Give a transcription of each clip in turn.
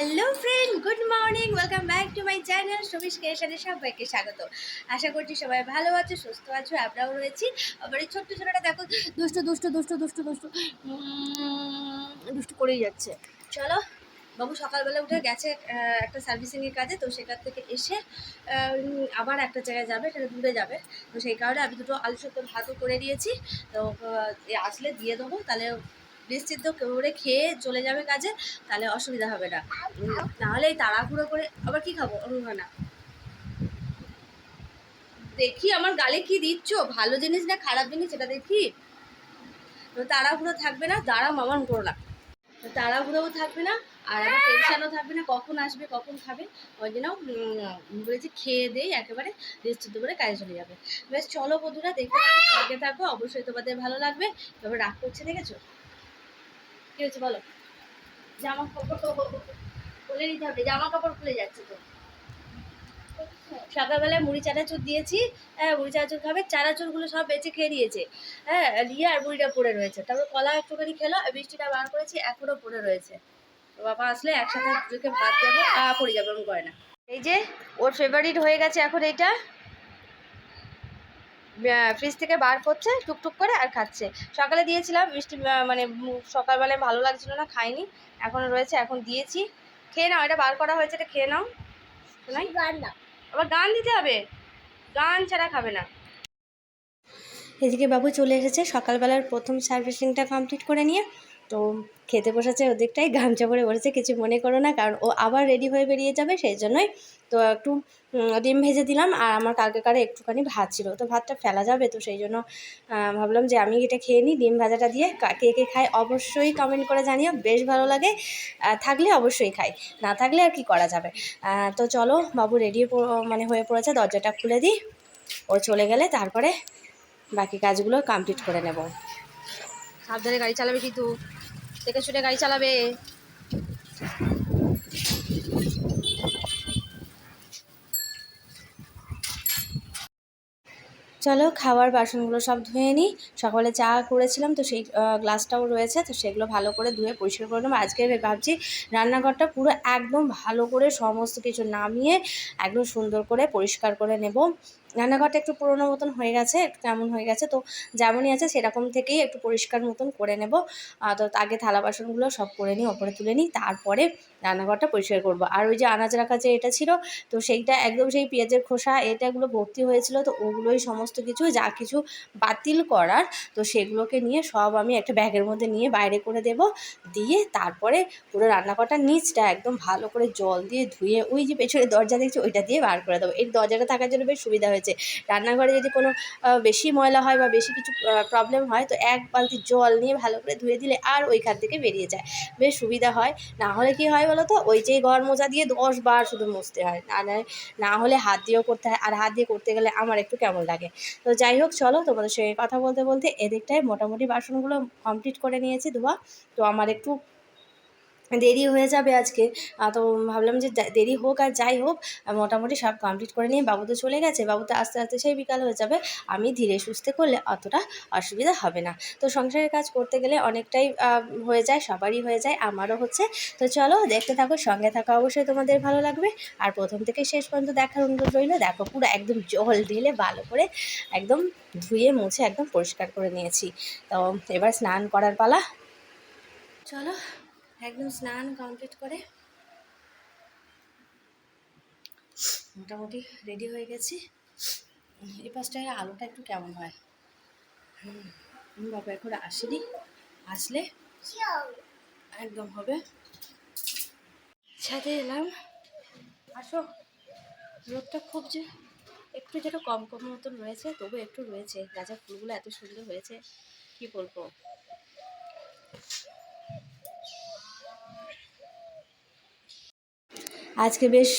Hello friend good morning welcome back to my channel Sabish ক্রিয়েশনে সবাইকে স্বাগত। আশা করছি সবাই ভালো আছো, সুস্থ আছো, আমরাও রয়েছি। আবার এই ছোট্ট ছোটটা দেখো, দুষ্টু দুষ্টু দুষ্টু দুষ্টু দুষ্টু। দুষ্টু করেই যাচ্ছে। চলো, বাবু সকালবেলা উঠে গেছে একটা সার্ভিসিংয়ের কাজে, তো সেখান থেকে এসে আবার একটা জায়গায় যাবে, সেটা দূরে যাবে। তো সেই কারণে আমি দুটো আলু সেদ্ধ ভাতও করে দিয়েছি। তো আসলে দিয়ে দেবো, তাহলে নিশ্চিত করে খেয়ে চলে যাবে কাজে, তাহলে অসুবিধা হবে না। নাহলে এই তাড়াহুড়ো করে, আবার কি খাব? অনুভব না দেখি আমার গালে কি দিচ্ছ? ভালো জিনিস না খারাপ জিনিস সেটা দেখি। তো তাড়াহুড়ো থাকবে না, দাঁড়াও মামান করো না। তাড়াহুড়োও থাকবে না, আর আমার টেনশনও থাকবে না, কখন আসবে, কখন খাবে, ওই জন্য বলেছি খেয়ে দেই, একেবারে নিশ্চিত করে কাজে চলে যাবে। বেশ, চলো বন্ধুরা, দেখতে থাকো, অবশ্যই তোমাদের ভালো লাগবে। তবে রাগ করছে, দেখেছ? কি হয়েছে বলো? জামা কাপড় খুলে নিতে হবে, জামা কাপড় খুলে যাচ্ছে তো। সকালবেলায় মুড়ি, চানাচুর দিয়েছি হ্যাঁ মুড়ি, চানাচুর খাবে, চানাচুরগুলো সব বেঁচে খেয়ে নিয়েছে। হ্যাঁ নিয়ে আর মুড়িটা পড়ে রয়েছে। তারপর কলা একটুখানি খেলো, আর বৃষ্টিটা বার করেছি এখনও পড়ে রয়েছে। বাবা আসলে একসাথে দুটোকে ভাত দেবো পড়ে যাবে করে না। এই যে, ওর ফেভারিট হয়ে গেছে এখন এইটা ফ্রিজ থেকে বার করছে টুকটুক করে আর খাচ্ছে। সকালে দিয়েছিলাম মিষ্টি মানে সকালবেলায় ভালো লাগছিল না খাইনি। এখন রয়েছে এখন দিয়েছি। খেয়ে নাও এটা বার করা হয়েছে এটা খেয়ে নাও। শোনাই? আবার গান দিতে হবে? গান ছাড়া খাবে না। এদিকে বাবু চলে এসেছে সকালবেলার প্রথম সার্ভিসিংটা কমপ্লিট করে নিয়ে। তো খেতে বসেছে, ওদিকটাই গামছা পরে বসেছে, কিছু মনে করো না, কারণ ও আবার রেডি হয়ে বেরিয়ে যাবে, সেই জন্যই তো একটু ডিম ভেজে দিলাম, আর আমার কালকে কারে একটুখানি ভাত ছিল, তো ভাতটা ফেলা যাবে, তো সেই জন্য ভাবলাম যে আমি এটা খেয়ে নিই, ডিম ভাজাটা দিয়ে কা- কে কে খায় অবশ্যই কমেন্ট করে জানিও, বেশ ভালো লাগে থাকলে অবশ্যই খাই, না থাকলে আর কি করা যাবে তো চলো, বাবু রেডি মানে হয়ে পড়েছে, দরজাটা খুলে দিই, ও চলে গেলে তারপরে বাকি কাজগুলো কমপ্লিট করে নেব। সাবধানে গাড়ি চালাবে কিন্তু। দেখে ছুটে গাড়ি চালাবে। চলো খাওয়ার বাসনগুলো সব ধুয়ে নিই। সকালে চা করেছিলাম, তো সেই গ্লাসটাও রয়েছে, তো সেগুলো ভালো করে ধুয়ে পরিষ্কার করে নেব। আজকে ভাবছি রান্নাঘরটা পুরো একদম ভালো করে সমস্ত কিছু নামিয়ে একদম সুন্দর করে পরিষ্কার করে নেব। রান্নাঘরটা একটু পুরোনো মতন হয়ে গেছে, একটু কেমন হয়ে গেছে, তো যেমনই আছে সেরকম থেকেই একটু পরিষ্কার মতন করে নেব। তো আগে থালা, বাসনগুলো সব করে নিই, ওপরে তুলে নিই, তারপরে রান্নাঘরটা পরিষ্কার করব। আর ওই যে আনাজ রাখা যে এটা ছিল, তো সেইটা একদম সেই পেঁয়াজের খোসা এটাগুলো ভর্তি হয়েছিল, তো ওগুলোই সমস্ত কিছু, যা কিছু বাতিল করার, তো সেগুলোকে নিয়ে সব আমি একটা ব্যাগের মধ্যে নিয়ে বাইরে করে দেব। দিয়ে তারপরে পুরো রান্নাঘরটার নিচটা একদম ভালো করে জল দিয়ে ধুয়ে, ওই যে পেছনে দরজা দেখছি, ওইটা দিয়ে বার করে দেবো। এই দরজাটা থাকার জন্য বেশ সুবিধা হয়েছে। রান্নাঘরে যদি কোনো বেশি ময়লা হয় বা বেশি কিছু প্রবলেম হয়, তো এক বালতি জল নিয়ে ভালো করে ধুয়ে দিলে আর ওইখান থেকে বেরিয়ে যায়। বেশ সুবিধা হয়। না হলে কি হয় বলো তো ওই যে ঘর মোজা দিয়ে দশ বার শুধু মুছতে হয়। না না- না হলে হাত দিয়েও করতে হয়, আর হাত দিয়ে করতে গেলে আমার একটু কেমন লাগে। তো যাই হোক, চলো তোমাদের সঙ্গে কথা বলতে বলতে এদিকটায় মোটামুটি বাসনগুলো কমপ্লিট করে নিয়েছি ধোয়া। তো আমার একটু দেরি হয়ে যাবে আজকে। তো ভাবলাম যে দেরি হোক আর যাই হোক মোটামুটি সব কমপ্লিট করে নিয়ে বাবু তো চলে গেছে। বাবু তো আস্তে আস্তে সেই বিকাল হয়ে যাবে। আমি ধীরে সুস্থে করলে অতটা অসুবিধা হবে না। তো সংসারের কাজ করতে গেলে অনেকটাই হয়ে যায়, সবারই হয়ে যায়, আমারও হচ্ছে। তো চলো দেখতে থাকো, সঙ্গে থাকা অবশ্যই তোমাদের ভালো লাগবে। আর প্রথম থেকে শেষ পর্যন্ত দেখার অনুরোধ রইল, দেখো পুরো একদম জল ঢেলে ভালো করে একদম ধুয়ে মুছে একদম পরিষ্কার করে নিয়েছি। তো এবার স্নান করার পালা। চলো একদম স্নান কমপ্লিট করে মোটামুটি রেডি হয়ে গেছি। এই পাশটায় আলোটা একটু কেমন হয়? বাবা এখন আসেনি। আসলে একদম হবে। ছাদে এলাম। আসো, রোদটা খুব যে একটু যেটা কম কম মতন রয়েছে, তবু একটু রয়েছে। গাঁজা ফুলগুলো এত সুন্দর হয়েছে, কি বলব? আজকে বেশ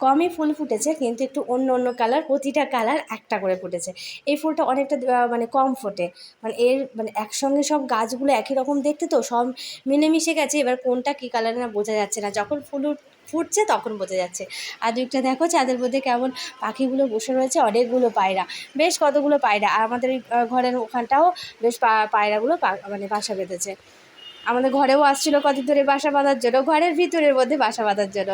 কমই ফুল ফুটেছে, কিন্তু একটু অন্য অন্য কালার, প্রতিটা কালার একটা করে ফুটেছে। এই ফুলটা অনেকটা মানে কম ফোটে। মানে এর মানে একসঙ্গে সব গাছগুলো একই রকম দেখতে তো, সব মিলেমিশে গেছে, এবার কোনটা কী কালার না বোঝা যাচ্ছে না। যখন ফুল ফুটছে তখন বোঝা যাচ্ছে। আর দুইটা দেখো চাঁদের মধ্যে কেমন পাখিগুলো বসে রয়েছে, অনেকগুলো পায়রা। বেশ কতগুলো পায়রা। আর আমাদের ঘরের ওখানটাও বেশ পায়রাগুলো মানে বাসা বেঁধেছে। আমাদের ঘরেও আসছিল কদিন ধরে বাসা বাঁধার জন্য, ঘরের ভিতরের মধ্যে বাসা বাঁধার জন্য।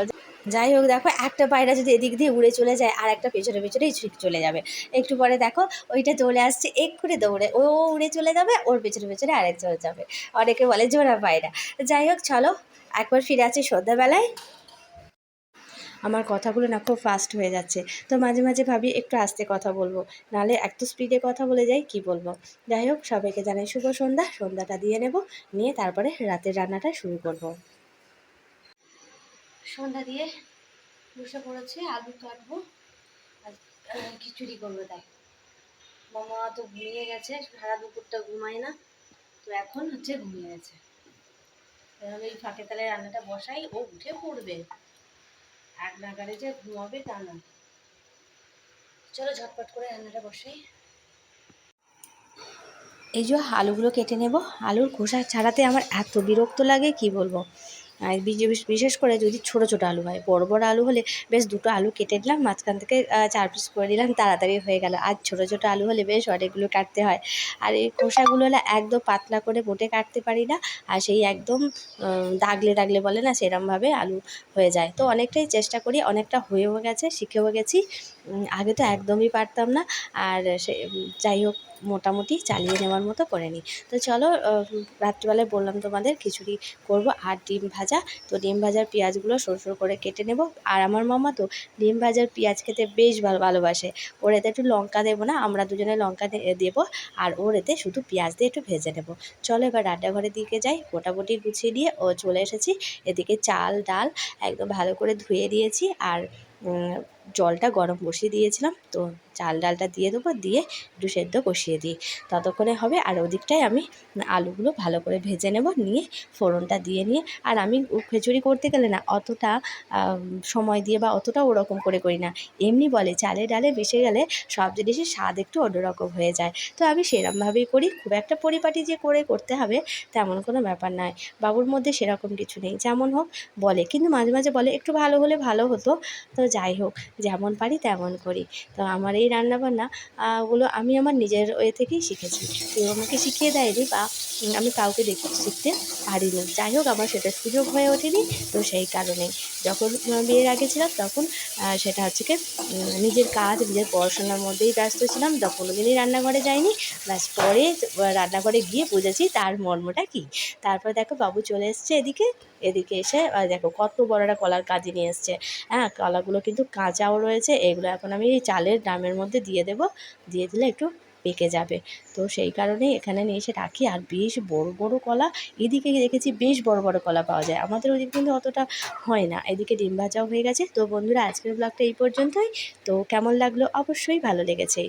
যাই হোক, দেখো একটা পায়রা যদি এদিক দিয়ে উড়ে চলে যায়, আর একটা পেছনে পেছনেই চলে যাবে। একটু পরে দেখো, ওইটা চলে আসছে, এক্ষুনি দৌড়ে, ও উড়ে চলে যাবে, ওর পেছনে পেছনে আরেক চলে যাবে। অনেকে বলে জোড়া পায়রা। যাই হোক, চলো, একবার ফিরে আছি সন্ধ্যাবেলায়। আমার কথাগুলো না খুব ফাস্ট হয়ে যাচ্ছে। তো মাঝে মাঝে ভাবি, একটু আস্তে কথা বলব নাহলে এত স্পিডে কথা বলে যাই, কি বলব? যাই হোক, সবাইকে জানাই শুভ সন্ধ্যা, সন্ধ্যাটা দিয়ে নেব, নিয়ে তারপরে রাতের রান্নাটা শুরু করব। সন্ধ্যা দিয়ে বসে পড়েছে, আলু কাটবো আর খিচুড়ি করব তাই। মামা তো ঘুমিয়ে গেছে, সারা দুপুরটা ঘুমায় না, তো এখন হচ্ছে ঘুমিয়ে গেছে। তাহলে এই ফাঁকে তালে রান্নাটা বসাই, ও উঠে পড়বে। এক নাগারে যে ঘুমাবে তা না। চলো ঝটপট করে রান্নাটা বসাই। এই যে আলুগুলো কেটে নেব, আলুর খোসা ছাড়াতে আমার এত বিরক্ত লাগে, কি বলব? আর বিশেষ করে যদি ছোট ছোট আলু হয়। বড় বড় আলু হলে বেশ দুটো আলু কেটে দিলাম মাঝখান থেকে চার পিস করে দিলাম তাড়াতাড়ি হয়ে গেল। আর ছোট ছোট আলু হলে বেশ অনেকগুলো কাটতে হয়। আর এই খোসাগুলো হলে একদম পাতলা করে মোটে কাটতে পারি না, আর সেই একদম দাগলে দাগলে বলে না সেরমভাবে আলু হয়ে যায়। তো অনেকটাই চেষ্টা করি, অনেকটা হয়েও গেছে, শিখেও গেছি। আগে তো একদমই পারতাম না, আর সে, যাই হোক, মোটামুটি চালিয়ে নেওয়ার মতো করে নিই। তো চলো রাত্রিবেলায় বললাম তোমাদের, খিচুড়ি করব, আর ডিম ভাজা তো ডিম ভাজার পেঁয়াজগুলো সরু সরু করে কেটে নেব। আর আমার মামা তো ডিম ভাজার পেঁয়াজ খেতে বেশ ভালো ভালোবাসে। ওর এতে একটু লঙ্কা দেবো না, আমরা দুজনে লঙ্কা দেব। আর ওর এতে শুধু পেঁয়াজ দিয়ে একটু ভেজে নেব। চলো এবার রান্নাঘরের দিকে যাই। মোটামুটি গুছিয়ে দিয়ে ও চলে এসেছি। এদিকে চাল, ডাল একদম ভালো করে ধুয়ে দিয়েছি। আর জলটা গরম বসিয়ে দিয়েছিলাম। তো চাল ডালটা দিয়ে দেবো, দিয়ে একটু সেদ্ধ বসিয়ে দিই। ততক্ষণে হবে। আর ওদিকটায় আমি আলুগুলো ভালো করে ভেজে নেব, নিয়ে ফোড়নটা দিয়ে নিয়ে। আর আমি খিচুড়ি করতে গেলে না, অতটা সময় দিয়ে বা অতটা ওরকম করে করি না। এমনি বলে, চালে ডালে মিশে গেলে সব জিনিসের স্বাদ একটু অন্যরকম হয়ে যায়। তো আমি সেরকমভাবেই করি। খুব একটা পরিপাটি যে করে করতে হবে, তেমন কোনো ব্যাপার নয়। বাবুর মধ্যে সেরকম কিছু নেই। যেমন হোক, বলে। কিন্তু মাঝে মাঝে বলে, একটু ভালো হলে ভালো হতো। তো যাই হোক যেমন পারি তেমন করি। তো আমার এই রান্নাবান্না আহ, গুলো আমি আমার নিজের ওয়ে থেকেই শিখেছি। কেউ আমাকে শিখিয়ে দেয়নি বা আমি কাউকে দেখে শিখতে পারিনি। যাই হোক, আমার সেটা সুযোগ হয়ে ওঠেনি তো সেই কারণে। যখন বিয়ের আগে ছিলাম তখন সেটা হচ্ছে কি নিজের কাজ, নিজের পড়াশোনার মধ্যেই ব্যস্ত ছিলাম। কোনো দিনই রান্নাঘরে যাইনি, ব্যাস পরে রান্নাঘরে গিয়ে বুঝেছি তার মর্মটা কী। তারপর দেখো, বাবু চলে এসছে এদিকে। এদিকে এসে দেখো, কত বড় একটা কলার কাজি নিয়ে এসছে। হ্যাঁ কলাগুলো কিন্তু কাঁচাও রয়েছে। এগুলো এখন আমি চালের ড্রামের মধ্যে দিয়ে দেবো। দিয়ে দিলে একটু পেকে যাবে। তো সেই কারণে এখানে নিয়ে এসে রাখি। আর বেশ বড় বড় কলা। এদিকে দেখেছি বেশ বড় বড় কলা পাওয়া যায়। আমাদের ওদিকে কিন্তু অতটা হয় না। এদিকে ডিম ভাজাও হয়ে গেছে। তো বন্ধুরা, আজকের ব্লগটা এই পর্যন্তই। তো কেমন লাগল? অবশ্যই ভালো লেগেছে।